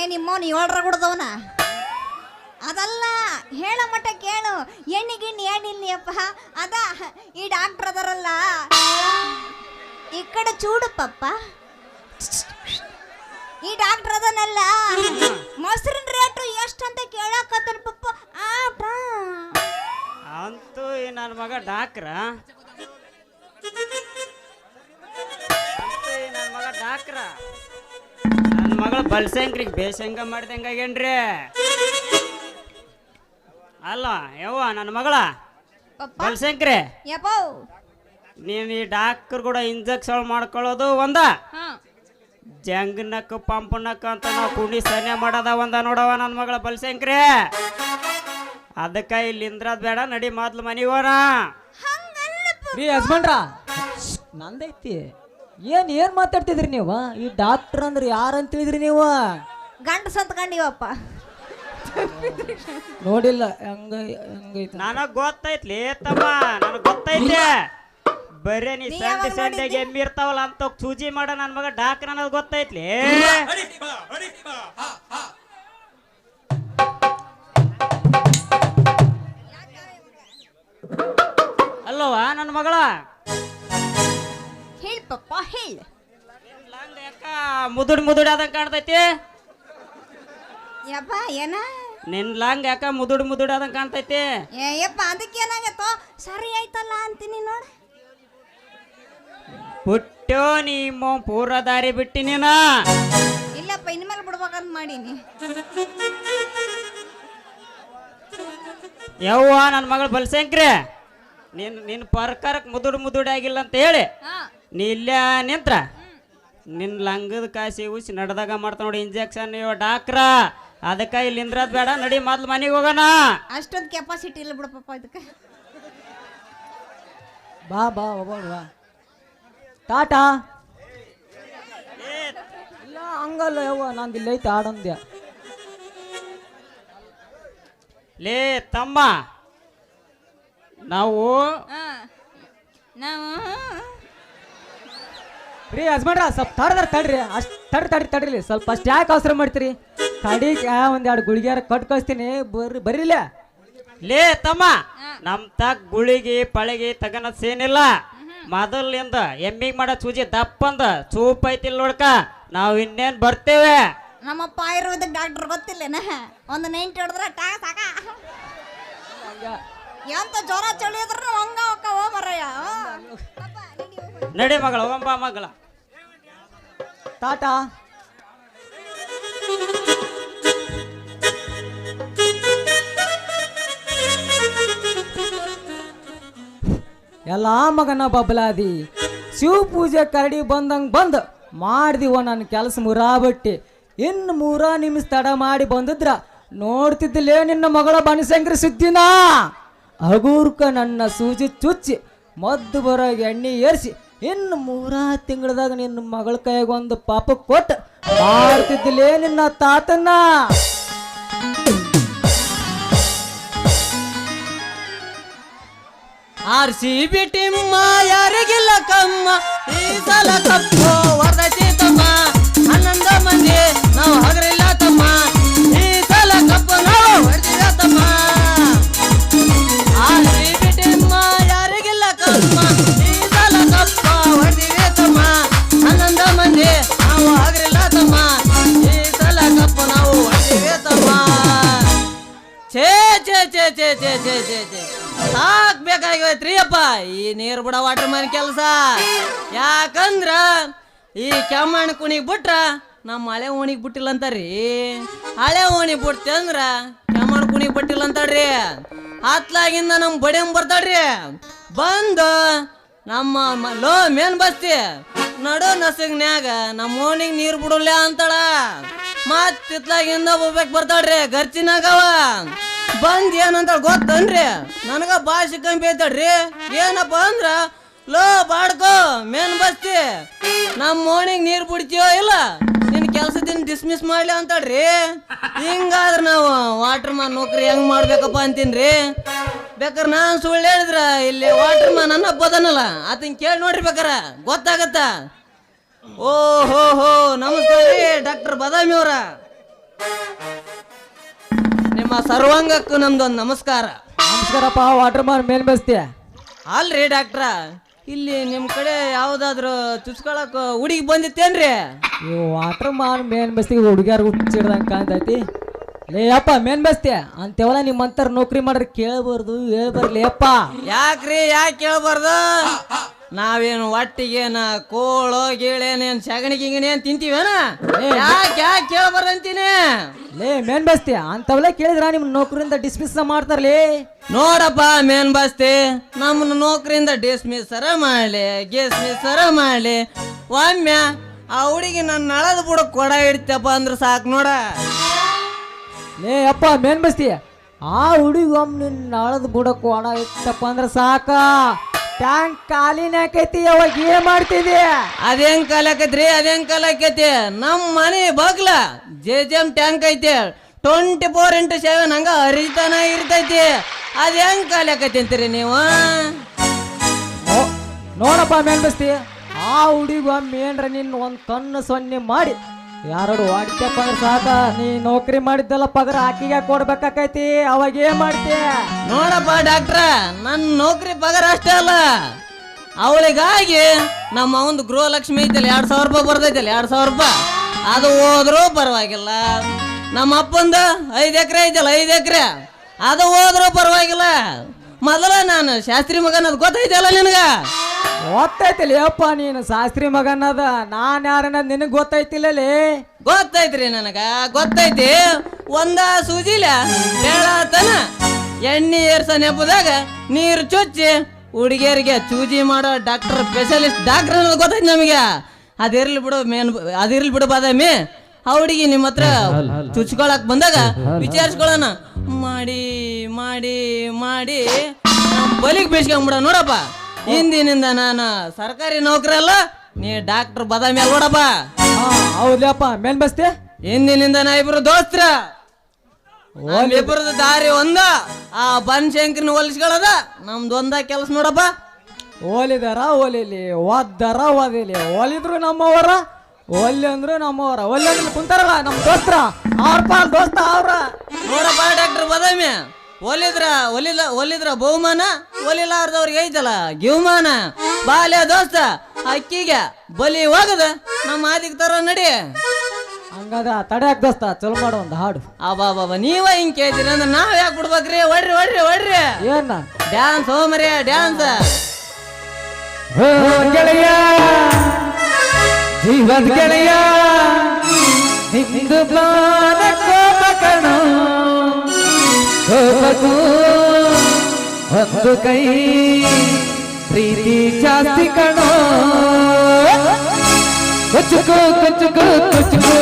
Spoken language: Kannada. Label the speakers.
Speaker 1: ಏ ನಿಮ್ಮವನು ಏಳ್ರ ಗುಡ್ದವನ? ಅದಲ್ಲ, ಹೇಳ ಮಟ್ಟ ಕೇಳು. ಎಣ್ಣಿಗಿಣ್ಣಿ ಏನಿಲ್ಲಪ್ಪ ಅದ, ಈ ಡಾಕ್ಟರ್ ಅದರಲ್ಲ. ಈ ಕಡೆ ಚೂಡು ಈ ಡಾಕ್ಟರ್ ಅದನಲ್ಲ. ಮೊಸರಿನ ರೇಟು ಎಷ್ಟು ಅಂತ ಕೇಳಕತ್ತನ ಪಪ್ಪ. ಆಟ.
Speaker 2: ಅಂತೂ ಈ ನನ್ನ ಮಗ ಡಾಕ್ರ. ಅಂತೂ ನನ್ನ ಮಗ ಡಾಕ್ರ. ಮಗಳು ಬಲ್ಸಂಗ್ರಿ ಬೇಸಂಗ ಮಾಡ್ದಂಗಾಗೇನ್ರಿ ಅಲ್ಲ ಯವ್ವ ನನ್ನ ಮಗಳ.
Speaker 1: ಪಪ್ಪ.
Speaker 2: ಬಲ್ಸಂಕ್ರಿ
Speaker 1: ಯಪ್ಪೋ.
Speaker 2: ನೀನು ಈ ಡಾಕ್ಟರ್ ಕೂಡ ಇಂಜೆಕ್ಷನ್ ಮಾಡ್ಕೊಳ್ಳೋದು ಒಂದ?
Speaker 1: ಹಾ.
Speaker 2: ಜಂಗನಕ್ಕ ಪಂಪನಕ್ಕ ಅಂತ ನಾವು ಕುಣಿ ಸನ್ನೆ ಮಾಡದ ಒಂದ ನೋಡವ ನನ್ನ ಮಗಳ ಬಲ್ಸಂಕ್ರಿ ಅದಕ್ಕ ಇಲ್ಲಿ ಇಂದ್ರದ್ ಬೇಡ ನಡಿ ಮೊದ್ಲು ಮನಿಗೆ ಹೋಣ
Speaker 1: ಹಂಗಲ್ಲ ಪ-
Speaker 3: ರೀ ಯಜಮಾನ್ರ ನಂದೈತಿ. ಏನ್ ಏನ್ ಮಾತಾಡ್ತಿದ್ರಿ ನೀವು? ಈ ಡಾಕ್ಟರ್ ಅಂದ್ರೆ ಯಾರು ಅಂತ ಹೇಳಿದ್ರಿ ನೀವು?
Speaker 1: ಗಂಡ ಸತ್ಕೊಂಡಿವಪ್ಪ
Speaker 3: ನೋಡಿಲ್ಲ ಹಂಗ ಹಂಗೈತಿ?
Speaker 2: ನನಗ್ ಗೊತ್ತೈತ್ಲಿ ತಮ್ಮ ನನಗ್ ಗೊತ್ತೈತೆ ಬರೇ ನೀ ಸಂಡೆ
Speaker 1: ಸಂಡೆ
Speaker 2: ಸಂಡೆಗೆ ಎಮ್ಮಿ ಇರ್ತಾವಲ್ಲ ಅಂತ ಸೂಜಿ ಮಾಡ ನನ್ನ ಮಗ ಡಾಕ್ಟರ್ ಅನ್ನೋದು ಗೊತ್ತೈತ್ಲಿ. ಅಲ್ಲವಾ ನನ್ನ ಮಗಳ?
Speaker 1: ಹೇಳ್ ಪಪ್ಪ ಹೇಳಿ.
Speaker 2: ಲಂಗ ಯಾಕ ಮುದುಡ್ ಮುದುಡ್ ಆದಂಗ ಕಾಣ್ತೈತಿ.
Speaker 1: ಯಪ್ಪ ಏನ?
Speaker 2: ನಿನ್ ಲಾಂಗ್ ಯಾಕ ಮುದುಡ್ ಮುದುಡ್ ಆದಂಗ ಕಾಣ್ತೈತಿ?
Speaker 1: ಏ ಅದಕ್ಕೆ ಅದಕ್ಕೇನಾಗತ್ತೋ ಸರಿ ಆಯ್ತಲ್ಲ ಅಂತೀನಿ ನೋಡ.
Speaker 2: ಹುಟ್ಟೋ ನಿಮ್ಮ ಪೂರ ದಾರಿ ಬಿಟ್ಟಿ ನೀನ?
Speaker 1: ಇಲ್ಲಪ್ಪ ಇನ್ಮೇಲೆ ಬಿಡ್ಬೇಕಂತ ಮಾಡೀನಿ.
Speaker 2: ಯವ್ವ ನನ್ನ ಮಗಳು ಬಲ್ಸಂಕ್ರೆ. ನಿನ್ ನಿನ್ ಪರ್ಕಾರಕ್ಕೆ ಮುದುಡ್ ಮುದುಡ್ ಆಗಿಲ್ಲ ಅಂತ ಹೇಳಿ.
Speaker 1: ಹಾ.
Speaker 2: ನೀ ಇಲ್ಲೇ ನಿಂತ್ರ. ನಿನ್ನ ಲಂಗದ ಕಾಸಿ ಉಸಿ ನಡೆದಾಗ ಮಾಡ್ತಾ ನೋಡಿ ಇಂಜೆಕ್ಷನ್ ಇವ ಡಾಕ್ಟ್ರ ಅದಕ್ಕ ಇಲ್ಲಿ ನಿಂದ್ರದ್ ಬೇಡ ನಡಿ ಮೊದ್ಲು ಮನೆಗೆ ಹೋಗೋಣ.
Speaker 1: ಅಷ್ಟೊಂದು ಕೆಪಾಸಿಟಿ ಇಲ್ಲ ಬಿಡಪ್ಪ ಇದಕ್ಕೆ.
Speaker 3: ಬಾ ಬಾ ಹೋಗೋಣ ಬಾ. ಟಾಟಾ. ಇಲ್ಲ ಹಂಗಲ್ಲ ಯವ್ವ ನಂದು ಇಲ್ಲೈತೆ ಆಡಂದ್ಯ.
Speaker 2: ಲೇ ತಮ್ಮ. ನಾವು
Speaker 1: ಹಾ ನಾವು
Speaker 3: ರೀ ಯಜಮಾನ್ರ ಸ್ವಲ್ಪ ತಡದ್ರ ತಡ್ರಿ. ಅಷ್ಟು ತಡ್ರಿ ತಡ್ರಿ ತಡ್ರಿ. ಸ್ವಲ್ಪ ಅಷ್ಟು ಯಾಕೆ ಅವಸರ ಮಾಡ್ತೀರಿ? ತಡಿಗೆ ಒಂದು ಎರಡು ಗುಳಿಗ್ಯಾರ ಕಟ್ ಕಳಿಸ್ತೀನಿ. ಬರ್ರಿ ಬರ್ರಿಲ್ಲ
Speaker 2: ಲೇ ತಮ್ಮ ನಮ್ ತಗ್ ಗುಳಿಗೆ ಪಳಗಿ ತಗನ ಸೇನಿಲ್ಲ ಮೊದಲಿಂದ ಎಮ್ಮಿಗ್ ಮಾಡ ಸೂಜಿ ದಪ್ಪಂದ ಚೂಪ್ ಐತಿಲ್ ನೋಡ್ಕ ನಾವ್ ಇನ್ನೇನ್ ಬರ್ತೇವೆ.
Speaker 1: ನಮ್ಮಪ್ಪ ಆಯುರ್ವೇದ ಡಾಕ್ಟರ್ ಗೊತ್ತಿಲ್ಲೇನ? ಒಂದು ನೈಂಟ್ ಹೊಡೆದ್ರೆ ಟಾ ಸಾಕ. ಎಂತ ಜ್ವರ ಚಳಿ ಇದ್ರೂ ಹಂಗ ಹೋಗ ಮರಯ್ಯ
Speaker 2: ನಡಿ ಮಗಳ ಒಂಬ ಮಗಳ.
Speaker 3: ಟಾಟಾ. ಎಲ್ಲ ಮಗನ ಬಬ್ಲಾದಿ ಶಿವ ಪೂಜೆ ಕರಡಿ ಬಂದಂಗ್ ಬಂದ್ ಮಾಡ್ದಿವ ನನ್ನ ಕೆಲಸ ಮುರಾಬಟ್ಟಿ. ಇನ್ನು ಮೂರ ನಿಮಿಷ ತಡ ಮಾಡಿ ಬಂದಿದ್ರ ನೋಡ್ತಿದ್ದಿಲ್ಲೇ ನಿನ್ನ ಮಗಳ ಬನಸಂಗ್ರ ಸುದ್ದಿನ. ಹಗೂರ್ಕ ನನ್ನ ಸೂಜಿ ಚುಚ್ಚಿ ಮದ್ದು ಬರೋ ಎಣ್ಣೆ ಏರ್ಸಿ ಇನ್ನು ಮೂರ ತಿಂಗಳದಾಗ ನಿನ್ನ ಮಗಳ ಕೈಗೆ ಒಂದು ಪಾಪ ಕೊಟ್ಟು. ಮಾಡ್ತಿದ್ದಿಲ್ಲೇ ನಿನ್ನ ತಾತನ್ನ.
Speaker 4: ಆರ್ ಸಿ ಬಿ ಟಿಮ್ಮ ಯಾರಿಗಿಲ್ಲ ಕಮ್ಮ. ಈ ಸಲ ಕಪ್ಪು ವರದೈತಿ ತಮ್ಮ. ಮಂದಿ, ನಾವು ಹಗರಿಲ್ಲ ಸಾಕ್ ಅಪ್ಪ ಈ ನೀರ್ ಬಿಡ ವಾಟರ್ ಮ್ಯಾನ್ ಕೆಲಸ. ಯಾಕಂದ್ರ ಈ ಕೆಮ್ಮಣ್ಣ ಕುಣಿಗ್ ಬಿಟ್ರ ನಮ್ಮ ಹಳೆ ಓಣಿಗೆ ಬಿಟ್ಟಿಲ್ಲ ಅಂತಾರ್ರಿ ಹಳೆ ಓಣಿ ಬಿಡ್ತಿ ಅಂದ್ರ ಕೆಮ್ಮಣ್ಣ ಕುಣಿಗ್ ಬಿಟ್ಟಿಲ್ಲ ಅಂತಾಳ್ರಿ ಹತ್ಲಾಗಿಂದ ನಮ್ ಬಡಿಯಂಗ್ ಬರ್ತಾಳ್ರಿ ಬಂದು ನಮ್ಮ ಲೋ ಮೇನ್ ಬಸ್ತಿ ನಡು ನಸಗ್ನ್ಯಾಗ ನಮ್ಮ ಓಣಿಗೆ ನೀರ್ ಬಿಡಲ್ಲ ಅಂತಾಳ. ಮತ್ತಿತ್ಲಾಗಿಂದ ಹೋಗ್ಬೇಕು ಬರ್ತಾಳ್ರಿ ಗರ್ಚಿನಾಗವ ಬಂದ್ ಏನಂತ ಗೊತ್ತನ್ರಿ? ನನಗ ಭಾಷೆ ಕಮ್ಮಿ ಐತಡ್ರಿ. ಏನಪ್ಪ ಅಂದ್ರ, ಲೋ ಬಾಡ್ಕೋ, ಮೇನ್ ಬಸ್ತಿ. ನಮ್ಮ ಮೋರ್ನಿಂಗ್ ನೀರ್ ಬಿಡ್ತೀಯೋ ಇಲ್ಲ? ನಿನ್ ಕೆಲ್ಸದಿಂದ ಡಿಸ್ಮಿಸ್ ಮಾಡ್ಲಿ ಅಂತಾಳ್ರಿ ಹಿಂಗಾದ್ರ ನಾವು ವಾಟರ್ ಮ್ಯಾನ್ ನೌಕರಿ ಹೆಂಗ್ ಮಾಡ್ಬೇಕಪ್ಪ ಅಂತೀನ್ರಿ? ಬೇಕಾರ ನಾನ್ ಸುಳ್ಳು ಹೇಳಿದ್ರ ಇಲ್ಲಿ ವಾಟರ್ ಮ್ಯಾನ್ ಅನ್ನ ಬದನಲ್ಲ ಆತನ್ ಕೇಳಿ ನೋಡ್ರಿ ಬೇಕಾರ, ಗೊತ್ತಾಗತ್ತ? ಓ ಹೋ ಹೋ ನಮಸ್ಕಾರ ರೀ, ಡಾಕ್ಟರ್ ಬದಾಮಿ ಅವ್ರ. ನಿಮ್ಮ ಸರ್ವಾಂಗಕ್ಕೂ ನಮ್ದೊಂದು ನಮಸ್ಕಾರ.
Speaker 3: ನಮಸ್ಕಾರಪ್ಪ ವಾಟರ್ ಮಾರ್ ಮೇಲ್ ಬಸ್ತೀಯ
Speaker 4: ಅಲ್ರಿ ಡಾಕ್ಟ್ರ ಇಲ್ಲಿ ನಿಮ್ಮ ಕಡೆ ಯಾವ್ದಾದ್ರು ಚುಚ್ಕೊಳಕ್ ಹುಡುಗಿ ಬಂದಿತ್ತೇನ್ರಿ?
Speaker 3: ಈ ವಾಟರ್ ಮಾರ್ ಮೇನ್ ಬಸ್ತಿಗೆ ಹುಡುಗ್ಯಾರ ಹುಚ್ಚಿಡ್ದಂಗೆ ಕಾಣ್ತೈತಿ. ಲೇ ಅಪ್ಪ ಮೇನ್ ಬಸ್ತೀಯ ಅಂತೆವಲ್ಲ ನಿಮ್ಮಂತರ ನೌಕರಿ ಮಾಡ್ರಿ ಕೇಳ್ಬಾರ್ದು ಹೇಳ್ಬರ್ಲಿ ಅಪ್ಪ
Speaker 4: ಯಾಕ್ರಿ ಯಾಕೆ ಕೇಳಬಾರ್ದು? ನಾವೇನು ಒಟ್ಟಿಗೇನ ಕೋಳೋ ಗೀಳೇನೇನ್ ಸಗಣಿ ಗಿಗಣಿ ಏನ್ ತಿಂತೀವೇನ? ಯಾಕೆ ಯಾಕೆ ಕೇಳಬಾರ್ದು ಅಂತೀನಿ
Speaker 3: ಲೇ ಮೇನ್ ಬಸ್ತಿ ಅಂತವಲೇ ಕೇಳಿದ್ರ ನಿಮ್ಮ ನೌಕರಿಂದ ಡಿಸ್ಮಿಸ್ ಮಾಡ್ತಾರಲೇ?
Speaker 4: ನೋಡಪ್ಪ ಮೇನ್ ಬಸ್ತಿ ನಮ್ಮನ್ನ ನೌಕರಿಂದ ಡಿಸ್ಮಿಸರ ಮಾಡ್ಲಿ ಗಿಸ್ಮಿಸ್ಸರ ಮಾಡ್ಲಿ. ಒಮ್ಮೆ ಆ ಹುಡುಗಿ ನನ್ನ ನಳದ ಬುಡ ಕೊಡ ಇಡ್ತಪ್ಪ ಅಂದ್ರೆ ಸಾಕು ನೋಡ.
Speaker 3: ಲೇ ಅಪ್ಪ ಮೇನ್ ಬಸ್ತಿ ಆ ಹುಡುಗಿ ಒಮ್ಮೆ ನಿನ್ನ ನಾಳದ ಬುಡ ಕೊಡ ಇತ್ತಪ್ಪ ಅಂದ್ರೆ ಸಾಕ. ಟ್ಯಾಂಕ್ ಖಾಲಿನ ಆಕೈತಿ ಅವಾಗ ಏನ್ ಮಾಡ್ತಿದ್ಯ
Speaker 4: ಅದೇನ್ ಕಾಲಕೈತ್ರಿ ಅದೇನ್ ಕಾಲಕೈತಿ ನಮ್ಮ ಮನೆ ಬಗ್ಲ ಜೆ ಜೆ ಎಂ ಟ್ಯಾಂಕ್ ಐತಿ. ಟ್ವೆಂಟಿ ಫೋರ್ ಇಂಟು ಸೆವೆನ್ ಹಂಗ ಹರಿತಾನ ಇರ್ತೈತಿ. ಅದ್ ಹೆಂಗ್ ಕಾಲಕೈತಿ ಅಂತೀರಿ ನೀವು?
Speaker 3: ನೋಡಪ್ಪ ಮೇನ್ ಬಸ್ತಿ ಆ ಹುಡುಗ ಮೇನ್ರ ನಿನ್ನ ಒಂದ್ ಕಣ್ಣು ಸೊನ್ನೆ ಮಾಡಿ. ಯಾರು ವಾಡಿಕೆಪ್ಪ ಅಂದ್ರೆ ಸಾಕ? ನೀ ನೌಕರಿ ಮಾಡಿದ್ದಲ್ಲ ಪಗಾರ ಆಕಿಗೆ ಕೊಡ್ಬೇಕಾಕೈತಿ. ಅವಾಗ ಏನ್ ಮಾಡ್ತೀಯ
Speaker 4: ನೋಡಪ್ಪ ಡಾಕ್ಟ್ರ ನನ್ನ ನೌಕರಿ ಪಗಾರ ಅಷ್ಟೇ ಅಲ್ಲ. ಅವಳಿಗಾಗಿ ನಮ್ಮ ಒಂದು ಗೃಹಲಕ್ಷ್ಮಿ ಐತಲ್ಲ, ಎರಡ್ ಸಾವಿರ ರೂಪಾಯಿ ಬರ್ತೈತಲ್ಲ, ಎರಡ್ ಸಾವಿರ ರೂಪಾಯಿ. ಅದು ಹೋದ್ರೂ ಪರವಾಗಿಲ್ಲ. ನಮ್ಮ ಅಪ್ಪಂದು ಐದು ಎಕರೆ ಐತಲ್ಲ, ಐದು ಎಕರೆ. ಅದು ಹೋದ್ರೂ ಪರವಾಗಿಲ್ಲ. ಮೊದಲ ನಾನು ಶಾಸ್ತ್ರಿ ಮಗನದು ಗೊತ್ತೈತಲ್ಲ ನಿನಗ?
Speaker 3: ಗೊತ್ತೈತಿಲ್ಲ ಲೇಪ್ಪ ನೀನು ಶಾಸ್ತ್ರಿ ಮಗನದ, ನಾನ್ ಯಾರನ್ನ ನಿನಗ್ ಗೊತ್ತೈತಿಲ್ಲಲೇ?
Speaker 4: ಗೊತ್ತೈತ್ರಿ ನನಗ, ಗೊತ್ತೈತಿ. ಒಂದ ಸೂಜಿಲ ಹೇಳತನ ಎಣ್ಣೆ ಏರ್ಸ ನೆಪದಾಗ ನೀರು ಚುಚ್ಚಿ ಹುಡುಗಿಯರಿಗೆ ಚೂಜಿ ಮಾಡೋ ಡಾಕ್ಟರ್ ಸ್ಪೆಷಲಿಸ್ಟ್ ಡಾಕ್ಟರ್ ಅನ್ನೋದು ಗೊತ್ತೈತಿ ನಮಗೆ. ಅದಿರ್ಲಿ ಬಿಡು, ಮೇನ್ ಅದಿರ್ಲಿ ಬಿಡು ಬಾದಾಮಿ. ಆ ಹುಡುಗಿ ನಿಮ್ಮ ಹತ್ರ ಚುಚ್ಕೊಳಕ್ ಬಂದಾಗ ವಿಚಾರಿಸ್ಕೊಳ್ಳೋಣ ಮಾಡಿ ಮಾಡಿ ಮಾಡಿ ಬಲಿಗ್ ಬೇಸ್ಕೊಂಬಿಡ ನೋಡಪ್ಪ. ಹಿಂದಿನಿಂದ ನಾನು ಸರ್ಕಾರಿ ನೌಕರಿ ಅಲ್ಲ ನೀ ಡಾಕ್ಟರ್ ಬದಾಮಿ ಅಲ್ಲ
Speaker 3: ಹೌದಪ್ಪ ಮೇಲ್ ಬಸ್ತಿ?
Speaker 4: ಹಿಂದಿನಿಂದ ನಾ ಇಬ್ರು ದೋಸ್ತ್ರ. ಇಬ್ಬರದ್ದು ದಾರಿ ಒಂದ ಆ ಬನ್ಶಂಕ್ರಿನ ಹೊಲಿಸ್ಕೊಳದ ನಮ್ದು ಒಂದ ಕೆಲಸ ನೋಡಪ್ಪ
Speaker 3: ಓಲಿದಾರ ಓಲಿಲಿ ಓದ್ದಾರ ಓದಿಲಿ ಓಲಿದ್ರು ನಮ್ಮವರ ಒಲ್ಲಿ ಅಂದ್ರು ನಮ್ಮವರ. ಒಲ್ಲಿ ಅಂದ್ರೆ ಕುಂತಾರಲ್ಲ ನಮ್ಮ ದೋಸ್ತ್ರ. ಅವ್ರ ಪಾಲ್ ದೋಸ್ತ ಅವ್ರ.
Speaker 4: ನೋಡಪ್ಪ ಡಾಕ್ಟರ್ ಬದಾಮಿ. ಒಲಿದ್ರ ಒಲಿಲ ಒಲಿದ್ರ ಬಹುಮಾನ ಒಲಿಲಾರ್ದವ್ರಿಗೆ ಐತಲ್ಲ ಗಿವಮಾನ. ಬಾಲ್ಯ ದೋಸ್ತ ಅಕ್ಕಿಗೆ ಬಲಿ ಹೋಗದ ನಮ್ಮ ಆದಿಗೆ ತರ ನಡಿ.
Speaker 3: ಹಂಗದ ತಡ್ಯಾಕ್ ದೋಸ್ತ ಚಲೋ ಮಾಡು ಒಂದು ಹಾಡು.
Speaker 4: ಅಬ್ಬಾ ಬಾಬಾ ನೀವ ಹಿಂಗ್ ಕೇಳ್ತೀರಿ ಅಂದ್ರೆ ನಾವ್ ಯಾಕೆ ಬಿಡ್ಬೇಕ್ರಿ? ಒಡ್ರಿ ಒಡ್ರಿ ಒಡ್ರಿ.
Speaker 3: ಏನ?
Speaker 4: ಡ್ಯಾನ್ಸ್ ಹೋಮರಿ ಡ್ಯಾನ್ಸ್
Speaker 3: ಗೆಳೆಯ ಜೀವನ್ ಗೆಳೆಯ ಹಿಂದೂ ಕೋಪಕ್ಕೂ ಒಂದು ಕೈ ಪ್ರೀತಿ ಜಾಸ್ತಿ ಕಣೋ. ಕುಚ್ಚುಕು ಕುಚ್ಚುಕು ಕುಚ್ಚುಕು